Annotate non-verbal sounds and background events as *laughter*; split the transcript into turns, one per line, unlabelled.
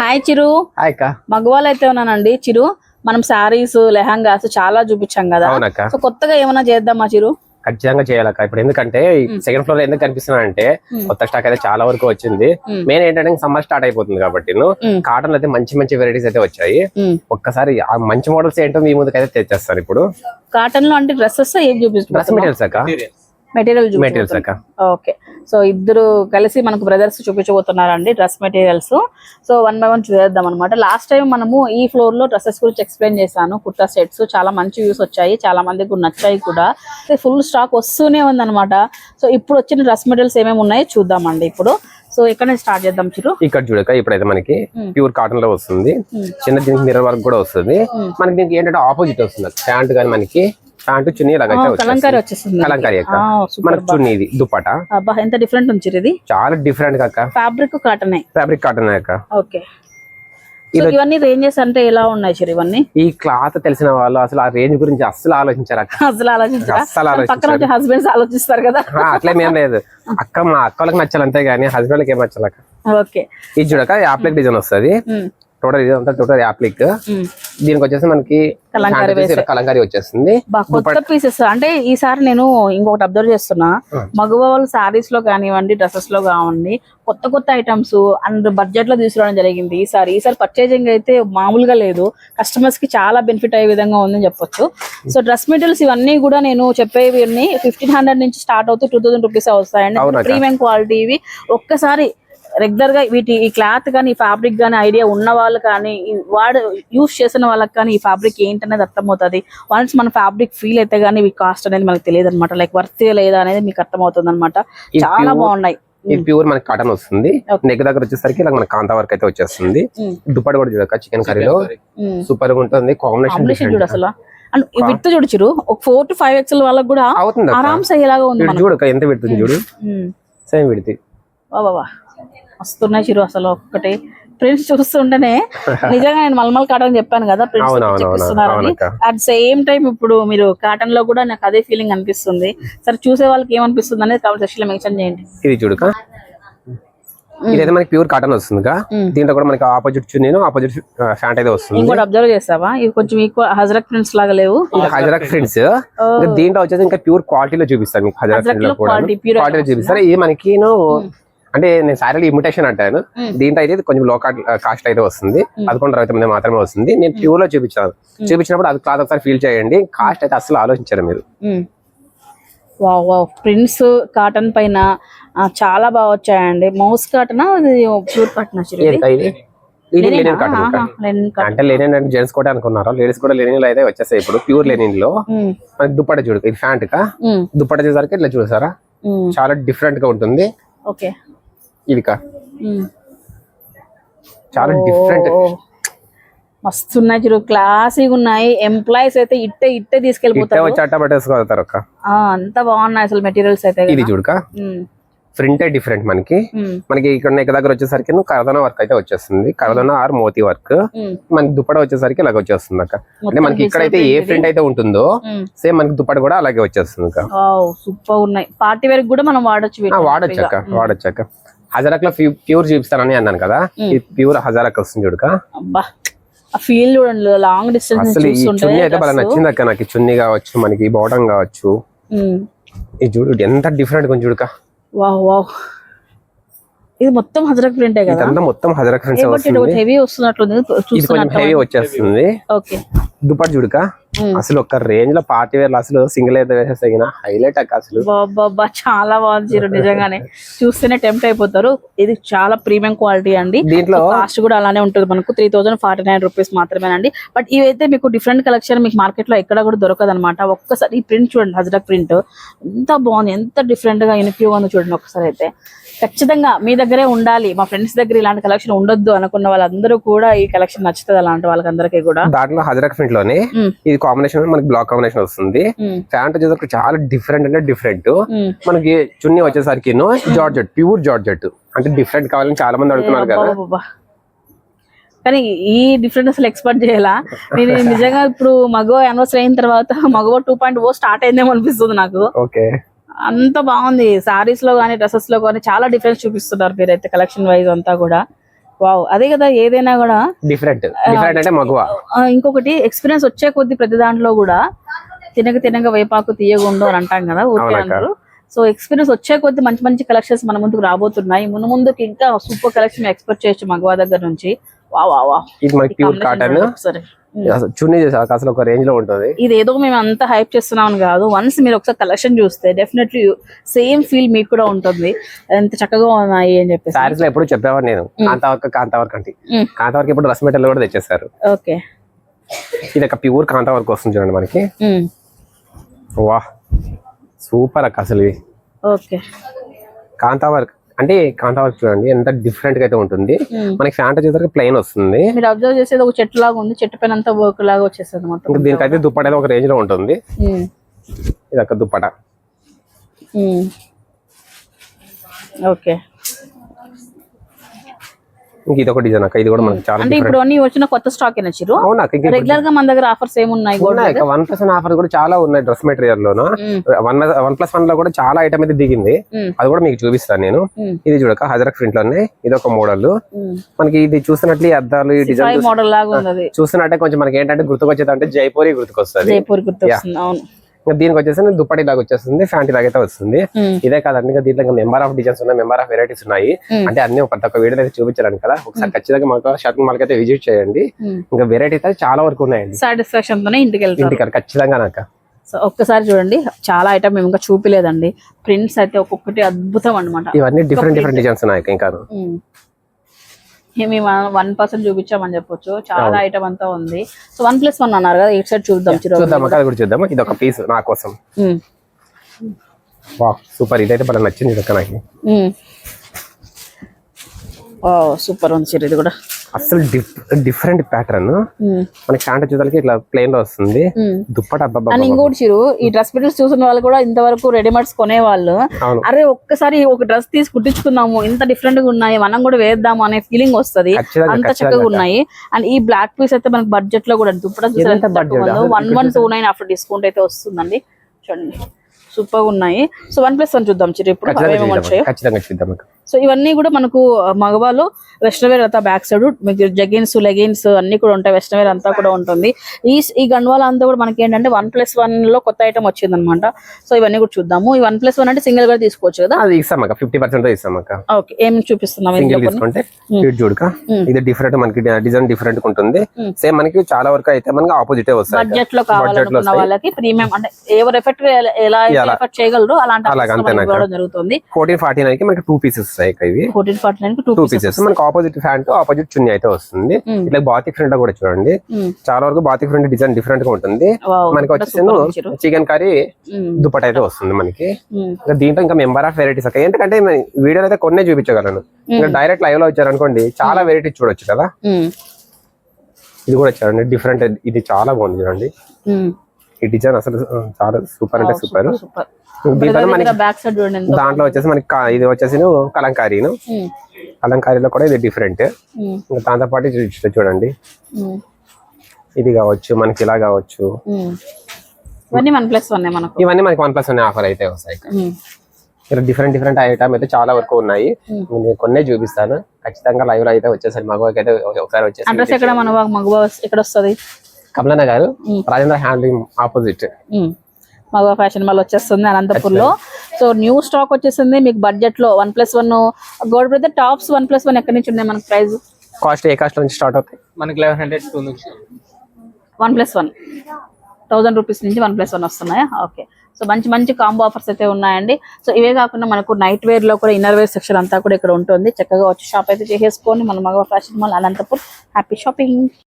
Hi చిరు.
Hi అక్క.
మగవాళ్ళు అయితే ఉన్నానండి చిరు. మనం శారీస్ లెహంగాస్ చాలా చూపించాం కదా. సో కొత్తగా ఏమైనా చేద్దామా చిరు?
ఖచ్చితంగా చేయాలక్క. ఇప్పుడు ఎందుకంటే సెకండ్ ఫ్లోర్లో ఎందుకు కనిపిస్తున్నా అంటే. కొత్త స్టాక్ అయితే చాలా వరకు వచ్చింది. మెయిన్ ఏంటంటే సమ్మర్ స్టార్ట్ అయిపోతుంది కాబట్టి. కాటన్ అయితే మంచి మంచి వెరైటీస్ అయితే వచ్చాయి. ఒక్కసారి ఆ మంచి మోడల్స్ ఏంటో మీ ముందుకు అయితే తెచ్చేస్తారు ఇప్పుడు.
కాటన్లో అంటే డ్రెస్సెస్ ఏం
డ్రెస్
చూపిస్తున్నారు
మెటీరియల్స్ అక్క.
మెటీరియల్
మెటీరియల్స్ అక్క.
ఓకే సో ఇద్దరు కలిసి మనకు brothers చూపించబోతున్నారండి dress materials. So one by one చూసేద్దాం అనమాట లాస్ట్ టైం మనము ఈ ఫ్లోర్లో డ్రెస్సెస్ గురించి ఎక్స్ప్లెయిన్ చేశాను. కుర్తా సెట్స్ చాలా మంచి వ్యూస్ వచ్చాయి. చాలా మందికి నచ్చాయి కూడా. ఫుల్ స్టాక్ వస్తూనే ఉందన్నమాట. సో ఇప్పుడు వచ్చిన డ్రెస్ మెటీరియల్స్ ఏమేమి ఉన్నాయో చూద్దామండి ఇప్పుడు. సో ఎక్కడ నుంచి స్టార్ట్ చేద్దాం చిరు?
ఇక్కడ చూడక ఇప్పుడైతే మనకి. ప్యూర్ కాటన్లో వస్తుంది.
మ్మ్.
చిన్న దీనికి మిర్రర్ వర్క్ కూడా వస్తుంది.
మ్మ్.
మనకి దీనికి ఏంటంటే ఆపోజిట్ వస్తుంది. ప్యాంట్ కానీ మనకి ప్యాంట్ చున్నీ ఇలాగ అయితే
కలంకారీ
వచ్చేస్తుంది. కలంకారీ అక్క. మనకి చున్నీ ఇది దుప్పట
అబ్బా ఎంత డిఫరెంట్ ఉంది ఇది?
చాలా డిఫరెంట్ అక్క.
ఫ్యాబ్రిక్ కాటన్
ఫ్యాబ్రిక్ కాటన్ అక్క.
ఓకే ఇవన్నీ రేంజెస్ అంటే ఎలా ఉన్నాయి చిరు ఇవన్నీ?
ఈ క్లాత్ తెలిసిన వాళ్ళు అసలు ఆ రేంజ్ గురించి అస్సలు ఆలోచించారు అక్క.
అసలు ఆలోచించరా? పక్కన హస్బెండ్స్ ఆలోచిస్తారు కదా.
ఆ, అట్లేమేం లేదు. అక్క మా అక్కలకు నచ్చాలి అంతే కానీ హస్బెండ్కి ఏం నచ్చాలి అక్క?
ఓకే
ఇది చూడక యాప్లిక్ డిజైన్ వస్తుంది.
ఉమ్,
టోటల్ ఇది అంతా టోటల్ యాప్లిక్. దీనికి వచ్చేసి మనకి
కలంకారీ
వచ్చేస్తుంది.
కొత్త పీసెస్ అంటే ఈసారి నేను ఇంకొకటి అబ్జర్వ్ చేస్తున్నా.
ఆ.
మగవ వాళ్ళు సారీస్లో కానివ్వండి డ్రెస్సెస్లో కానివ్వండి కొత్త కొత్త ఐటమ్స్ అండ్ బడ్జెట్లో తీసుకురావడం జరిగింది. ఈసారి ఈసారి పర్చేజింగ్ అయితే మామూలుగా లేదు. కస్టమర్స్కి చాలా బెనిఫిట్ అయ్యే విధంగా ఉందని చెప్పొచ్చు. సో డ్రెస్ మెటీరియల్స్ ఇవన్నీ కూడా నేను చెప్పేవి ఫిఫ్టీన్ హండ్రెడ్ నుంచి స్టార్ట్ అవుతూ టూ థౌసండ్ రూపీస్ వస్తాయండి. ప్రీమియం క్వాలిటీ ఇవి. ఒక్కసారి రెగ్యులర్గా వీటి ఈ క్లాత్ కానీ ఈ ఫ్యాబ్రిక్ కానీ ఐడియా ఉన్న వాళ్ళు కానీ వాడు యూస్ చేసిన వాళ్ళకి కానీ ఈ ఫ్యాబ్రిక్ ఏంటనేది అర్థమవుతుంది. వన్స్ మన ఫ్యాబ్రిక్ ఫీల్ అయితే కానీ ఈ కాస్ట్ అనేది మనకు తెలియదు అనమాట లైక్ వర్త్ లేదా అనేది మీకు అర్థమవుతుంది అనమాట చాలా బాగున్నాయి.
ఇది ప్యూర్ మనకి కాటన్ వస్తుంది. నెక్ దగ్గర వచ్చేసరికి ఇలా మన కాంతా వర్క్ అయితే వచ్చేస్తుంది. దుప్పటి కూడా చూడక చికెన్ కర్రీలో. సూపర్గా ఉంటుంది. కాంబినేషన్
చూడు అసలు. అండ్ విత్ చూడు చిరు ఒక ఫోర్ టు ఫైవ్ ఎక్స్ఎల్ వాళ్ళకి కూడా. ఆరామ్స్ అయ్యేలాగా ఉంది
చూడక ఎంత పెడుతుంది చూడు. సేమ్ విడితే
వా వా వా. వస్తున్నాయి చిరు అసలు ఒక్కటి. ప్రింట్స్ చూస్తుంటేనే *laughs* నిజంగా నేను మల్మల్ కాటన్ చెప్పాను కదా ప్రింట్స్
అవునక్క.
అట్ సేమ్ టైం ఇప్పుడు మీరు కాటన్లో కూడా నాకు అదే ఫీలింగ్ అనిపిస్తుంది. సరే చూసే వాళ్ళకి ఏమనిపిస్తుంది అనేది కామెంట్ సెక్షన్లో మెన్షన్ చేయండి.
ఇది చూడక. ఇదైతే మనకి ప్యూర్ కాటన్ వస్తుంది. దీంట్లో కూడా మనకి ఆపోజిట్ చున్నీ ఆపోజిట్ ప్యాంట్ అయితే వస్తుంది.
ఇంకోటి అబ్జర్వ్ చేస్తావా ఇవి కొంచెం ఈక్వల్ హజరక్ ప్రింట్స్ లాగా లేవు.
ఇది హజరక్ ఫ్రెండ్స్ ఇంకా దీంట్లో వచ్చేసి ఇంకా ప్యూర్ క్వాలిటీలో చూపిస్తాను మీకు హజరక్
item
చూపిస్తారు ఇది మనకి అంటే నేను సారీలో ఇమిటేషన్ అంటాను. దీంట్లో అయితే కొంచెం లో కాస్ట్ అయితే వస్తుంది. పదకొండు అరవై తొమ్మిది మాత్రమే వస్తుంది. నేను ప్యూర్లో చూపించాను. చూపించినప్పుడు అది క్లాత్ ఒకసారి ఫీల్ చేయండి. కాస్ట్ అయితే అసలు ఆలోచించారు మీరు.
Wow wow. ప్రింట్స్ కాటన్ పైన చాలా బాగా వచ్చాయండి. మౌస్ కాటన్ ప్యూర్ కాటన్
అంటే లెనిన్ అంటే జెంట్స్ కూడా అనుకున్నారు? లేడీస్ కూడా లెనిన్లో అయితే వచ్చేసాయి ఇప్పుడు. ప్యూర్ లెనిన్లో. మనకి దుప్పట చూడు ఇది ఫ్యాంట్ కా? దుప్పట చేసరికి ఇట్లా చూసారా? చాలా డిఫరెంట్గా ఉంటుంది.
ఓకే.
ఇది కా చాలా డిఫరెంట్
మస్తు ఉన్నాయి చిరు క్లాసీగా ఉన్నాయి ఎంప్లాయీస్ అయితే ఇట్టే ఇట్టే తీసుకెళ్ళిపోతారు.
వచ్చి అట్ట పట్టేసుకోగలుగుతారు అక్క?
ఆ, అంత బాగున్నాయి అసలు మెటీరియల్స్ అయితే
ఇది చూడక? ప్రింటే డిఫరెంట్ మనకి. మనకి ఇక్కడ నెక్ దగ్గర వచ్చేసరికి కరదన వర్క్ అయితే వచ్చేస్తుంది. కరదన ఆర్ మోతీ వర్క్ మనకి దుప్పట వచ్చేసరికి ఇలాగ వచ్చేస్తుంది అక్క. అంటే మనకి ఇక్కడైతే ఏ ప్రింట్ అయితే ఉంటుందో. సేమ్ మనకి దుప్పట కూడా అలాగే వచ్చేస్తుంది అక్క.
సూపర్ ఉన్నాయి. పార్టీ వేర్ కూడా మనం వాడొచ్చు
వాడొచ్చు అక్క. వాడొచ్చు అక్క. హజరక్లో ప్యూర్ చూపిస్తానని అన్నాను కదా? ఇది ప్యూర్ హజరక్ వస్తుంది చూడక.
ఫీల్ చూడండి లాంగ్ డిస్టెన్స్
అసలు ఈ చున్నీ అయితే బాగా. నచ్చింది అక్క నాకు. చున్నీ కావచ్చు మనకి బాటం కావచ్చు. ఇది చూడు ఎంత డిఫరెంట్ కొంచెం చూడక.
Wow wow. ఇది మొత్తం హజరక్ ప్రింటే కదా?
ఇదంతా మొత్తం హజరక్ వస్తుంది.
హెవీ వస్తున్నట్లుంది
ఇది కొంచెం
చూస్తున్నట్టు
హెవీ వచ్చేస్తుంది.
ఓకే.
దుప్పటి చూడక. అసలు ఒక రేంజ్లో పార్టీ వేర్ అసలు సింగిల్ అయితే వేసేసిన హైలైట్ అక్క అసలు.
బాబా చాలా బాగుంది నిజంగానే. చూస్తేనే టెంప్ట్ అయిపోతారు. ఇది చాలా ప్రీమియం క్వాలిటీ అండి.
దీంట్లో
కాస్ట్ కూడా అలానే ఉంటుంది మనకు. Three thousand forty nine rupees మాత్రమేనండి. బట్ ఇవైతే మీకు డిఫరెంట్ కలెక్షన్ మీకు మార్కెట్లో ఎక్కడ కూడా దొరకదు అనమాట ఒక్కసారి ఈ ప్రింట్ చూడండి హజరక్ ప్రింట్. ఎంత బాగుంది ఎంత డిఫరెంట్గా యూనిక్యూగా ఉంది చూడండి ఒకసారి అయితే. ఖచ్చితంగా మీ దగ్గరే ఉండాలి. మా ఫ్రెండ్స్ దగ్గర ఇలాంటి కలెక్షన్ ఉండొద్దు అనుకున్న వాళ్ళందరూ కూడా ఈ కలెక్షన్ నచ్చుతుంది అలాంటి వాళ్ళకందరికీ కూడా.
దాంట్లో హజరక్
ప్రింట్లోనే
ఇది కాంబినేషన్ మనకి బ్లాక్ కాంబినేషన్ వస్తుంది. ప్యాంట్ వచ్చేసరికి చాలా డిఫరెంట్ అంటే డిఫరెంట్
ఉమ్.
మనకి చున్నీ వచ్చేసరికి జార్జెట్ ప్యూర్ జార్జెట్. అంటే డిఫరెంట్ కావాలని చాలా మంది అడుగుతున్నారు కదా.
కానీ ఈ డిఫరెంట్ అసలు ఎక్స్పెక్ట్ చేయాలా? నేను నిజంగా ఇప్పుడు మగవ యానివర్సరీ అయిన తర్వాత Magava two point O start అయిందేమో అనిపిస్తుంది నాకు.
ఓకే.
అంత బాగుంది. సారీస్లో కానీ డ్రెస్సెస్లో కానీ చాలా డిఫరెన్స్ చూపిస్తున్నారు మీరైతే కలెక్షన్ వైజ్ అంతా కూడా. వావ్. అదే కదా ఏదైనా కూడా.
డిఫరెంట్ డిఫరెంట్ అంటే మగువ.
ఇంకొకటి ఎక్స్పీరియన్స్ వచ్చే కొద్ది ప్రతి దాంట్లో కూడా తినక తినక వేపాకు తీయగుండు అని అంటాం కదా ఊరికే. అంటారు. సో ఎక్స్పీరియన్స్ వచ్చే కొద్ది మంచి మంచి కలెక్షన్స్ మన ముందుకు రాబోతున్నాయి. ముందు ముందుకి ఇంకా సూపర్ కలెక్షన్ ఎక్స్పెక్ట్ చేయొచ్చు మగవా దగ్గర నుంచి. వా వా వా
ఇది మనకి ప్యూర్ కాటన్
ఒకసారి.
చున్నీ చేసాక అసలు ఒక రేంజ్లో ఉంటుంది.
ఇది ఏదో మేము అంతా హైప్ చేస్తున్నాం కాదు. వన్స్ మీరు ఒకసారి కలెక్షన్ చూస్తే డెఫినెట్లీ సేమ్ ఫీల్ మీకు కూడా ఉంటుంది. ఎంత చక్కగా ఉన్నాయి అని చెప్పేసి.
సారీస్లో ఎప్పుడు చెప్పేవాడు నేను. కాంతావర్క్ కాంతావర్క్ అంటే. కాంతావర్క్ ఇప్పుడు డ్రెస్ మెటీరియల్ కూడా తెచ్చేసారు
ఓకే.
ఇది ఒక ప్యూర్ కాంతావర్క్ వస్తుంది చూడండి మనకి. వా సూపర్ అక్క అసలు ఇది.
ఓకే.
కాంతావర్క్ అంటే కాంతావర్క్ చూడండి ఎంత డిఫరెంట్గా అయితే ఉంటుంది. మనకి ఫ్యాంట్ వచ్చేసరికి ప్లెయిన్ వస్తుంది.
మీరు అబ్జర్వ్ చేసేది ఒక చెట్టు లాగా ఉంది చెట్టు పైన అంతా వర్క్ లాగా వచ్చేస్తుంది మొత్తం.
దీనికైతే దుప్పట ఒక రేంజ్లో ఉంటుంది. ఇది ఒక దుప్పట.
ఓకే.
ఇంక ఇది ఒక డిజైన్ అక్క ఇది కూడా మనకి చాలా
అంటే ఇప్పుడు అన్ని వచ్చిన కొత్త స్టాక్ నచ్చిరు
అవునా
రెగ్యులర్గా మన దగ్గర ఆఫర్స్ ఏమున్నాయి
ఉన్నాయి వన్ ప్లస్ వన్ ఆఫర్ కూడా చాలా ఉన్నాయి డ్రెస్ మెటీరియల్ లోను. వన్ వన్ ప్లస్ వన్లో కూడా చాలా ఐటమ్ అయితే దిగింది. అది కూడా మీకు చూపిస్తాను నేను. ఇది చూడక హజరక్ ప్రింట్లోనే ఇది ఒక మోడల్. మనకి ఇది చూస్తున్నట్లు ఈ అద్దాలు ఈ డిజైన్
మోడల్ లాగా
చూస్తున్నట్టే కొంచెం మనకి ఏంటంటే గుర్తుకొచ్చేది అంటే జైపూరి గుర్తుకొస్తుంది.
జైపూర్ గుర్తొస్తుంది అవును.
ఇంకా దీనికి వచ్చేసి దుప్పటి లాగా వచ్చేస్తుంది ఫ్యాంట్ లాగా అయితే వస్తుంది. ఇదే కాదండి ఇంకా దీంట్లో మెంబర్ ఆఫ్ డిజైన్స్ ఉన్నాయి మెంబర్ ఆఫ్ వెరైటీస్ ఉన్నాయి. అంటే అన్ని ప్రతి ఒక్క వీడియో అయితే చూపించాను కదా ఒకసారి ఖచ్చితంగా మాకు షాపింగ్ మాల్ అయితే విజిట్ చేయండి. ఇంకా వెరైటీస్ అయితే చాలా వరకు ఉన్నాయండి.
సాటిస్ఫాక్షన్ తోనే ఇంటికి
ఇంటికి ఖచ్చితంగా నాకు.
సో ఒక్కసారి చూడండి చాలా ఐటమ్ మేము ఇంకా చూపిలేదండి. ప్రింట్స్ అయితే ఒక్కొక్కటి అద్భుతం అనమాట
ఇవన్నీ డిఫరెంట్ డిఫరెంట్ డిజైన్స్ ఉన్నాయి ఇంకా
మేము వన్ పర్సెంట్ చూపించామని చెప్పొచ్చు. చాలా ఐటమ్ అంతా ఉంది. సో వన్ ప్లస్ వన్ అన్నారు కదా ఎయిట్ సైడ్ చూద్దాం
చూద్దాం అది కూడా చూద్దాం ఇది ఒక పీస్ నా కోసం. సూపర్ ఇదైతే బాగా నచ్చింది. ఇది నాకు
ఉమ్. ఓ సూపర్ ఉంది చిరు. ఇది కూడా
అసలు డిఫరెంట్ ప్యాటర్న్.
ఉమ్.
మనకి ప్యాంట్ చూడాలకి ఇట్లా ప్లెయిన్లో వస్తుంది. దుప్పట
ఇంకోటి చిరు ఈ డ్రెస్ మెటీరియల్స్ చూసిన వాళ్ళు కూడా ఇంతవరకు రెడీమేడ్స్ కొనేవాళ్ళు. అరే ఒక్కసారి ఒక డ్రెస్ తీసి కుట్టించుకుందాము ఇంత డిఫరెంట్గా ఉన్నాయి మనం కూడా వేద్దాము అనే ఫీలింగ్ వస్తది. అంత చక్కగా ఉన్నాయి. అండ్ ఈ బ్లాక్ పీస్ అయితే మనకి బడ్జెట్లో కూడా dupatta? One one two nine after discount అయితే వస్తుందండి. చూడండి. సూపర్ ఉన్నాయి. సో వన్ ప్లస్ వన్ చూద్దాం చిరు ఇప్పుడు.
ఖచ్చితంగా చూద్దాం.
సో ఇవన్నీ కూడా మనకు మగవాళ్ళు వెస్ట్రన్ వేర్ అంతా బ్యాక్ సైడ్ మీకు జగిన్స్ లెగిన్స్ అన్ని కూడా ఉంటాయి వెస్ట్రన్ వేర్ అంతా కూడా ఉంటుంది. ఈ ఈ గన్వాల అంతా కూడా మనకి ఏంటంటే వన్ ప్లస్ వన్లో కొత్త ఐటమ్ వచ్చింది అనమాట సో ఇవన్నీ కూడా చూద్దాము. ఈ వన్ ప్లస్ వన్ అంటే సింగిల్ కూడా తీసుకోవచ్చు కదా?
అది ఇస్తాం అక్క ఫిఫ్టీ పర్సెంట్ ఇస్తాం అక్క
ఓకే ఏం చూపిస్తున్నాం
సింగిల్? తీసుకుంటే చూడక. ఇది డిఫరెంట్ మనకి డిజైన్ డిఫరెంట్ ఉంటుంది. సేమ్ మనకి చాలా వరకు అయితే మనకి ఆపోజిట్ వస్తాయి.
బడ్జెట్లో కావాలనుకున్న వాళ్ళకి ప్రీమియం అంటే ఎవరు ఎఫెక్ట్ ఎలా ఎఫెక్ట్ చేయగలరు అలాంటి
అలాగ
ఇవ్వడం జరుగుతుంది.
ఫోర్టీన్ ఫార్టీ నైన్కి మనకి టూ పీసెస్ వస్తాయి ఇవి
fourteen forty nine two
pieces మనకి ఆపోజిట్ ఫ్యాంట్ ఆపోజిట్ చున్నీ అయితే వస్తుంది. ఇట్లా బాతిక్ ఫ్రంట్ కూడా చూడండి. చాలా వరకు బాతిక్ ఫ్రంట్ డిజైన్ డిఫరెంట్గా ఉంటుంది. మనకి వచ్చేసి చికెన్ కర్రీ దుప్పట అయితే వస్తుంది మనకి. ఇంకా దీంట్లో ఇంకా మెంబర్ ఆఫ్ వెరైటీస్ అక్క. ఎందుకంటే వీడియోలో అయితే కొన్నే చూపించగలను. ఇంకా డైరెక్ట్ లైవ్లో వచ్చారనుకోండి చాలా వెరైటీస్ చూడొచ్చు కదా. ఇది కూడా చూడండి డిఫరెంట్ ఇది చాలా బాగుంది చూడండి. ఈ డిజైన్ అసలు చాలా సూపర్ అంటే సూపర్
బ్యాక్ సైడ్ చూడండి ఎంత
దాంట్లో వచ్చేసి మనకి ఇది వచ్చేసి కలంకారీను
ఉమ్,
కలంకారీలో కూడా ఇది డిఫరెంట్ ఇంకా దాంతో పాటు చూడండి.
ఉమ్,
ఇది కావచ్చు మనకి ఇలా కావచ్చు.
ఇవన్నీ వన్ ప్లస్ వన్ మనకు.
ఇవన్నీ మనకి వన్ ప్లస్ అనే ఆఫర్ అయితే వస్తాయి ఇక్కడ. డిఫరెంట్ డిఫరెంట్ ఐటమ్ అయితే చాలా వరకు ఉన్నాయి. నేను కొన్నే చూపిస్తాను. ఖచ్చితంగా లైవ్లో అయితే వచ్చేసరి మగవాకి అయితే ఒకసారి వచ్చేసి
అడ్రస్ ఎక్కడ మన మగబా ఎక్కడ వస్తుంది
కమలన్న గారు Rajendra handling opposite
Magava fashion mall వచ్చేస్తుంది అనంతపూర్లో సో న్యూ స్టాక్ వచ్చేసింది మీకు బడ్జెట్లో one plus one gold brother tops one plus one ఎక్కడి నుంచి ఉన్నాయి మనకి ప్రైస్?
కాస్ట్ ఏ కాస్ట్ నుంచి స్టార్ట్ అవుతాయి?
మనకి లెవెన్ హండ్రెడ్ టూ నుంచి.
One plus one. Thousand rupees నుంచి వన్ ప్లస్ వన్ వస్తున్నాయా? ఓకే. సో మంచి మంచి కాంబో ఆఫర్స్ అయితే ఉన్నాయండి. సో ఇవే కాకుండా మనకు నైట్ వేర్లో కూడా ఇన్నర్ వేర్ సెక్షన్ అంతా కూడా ఇక్కడ ఉంటుంది. చక్కగా వచ్చి షాప్ అయితే చేసేసుకొని మన మగ fashion mall Anantapur. Happy shopping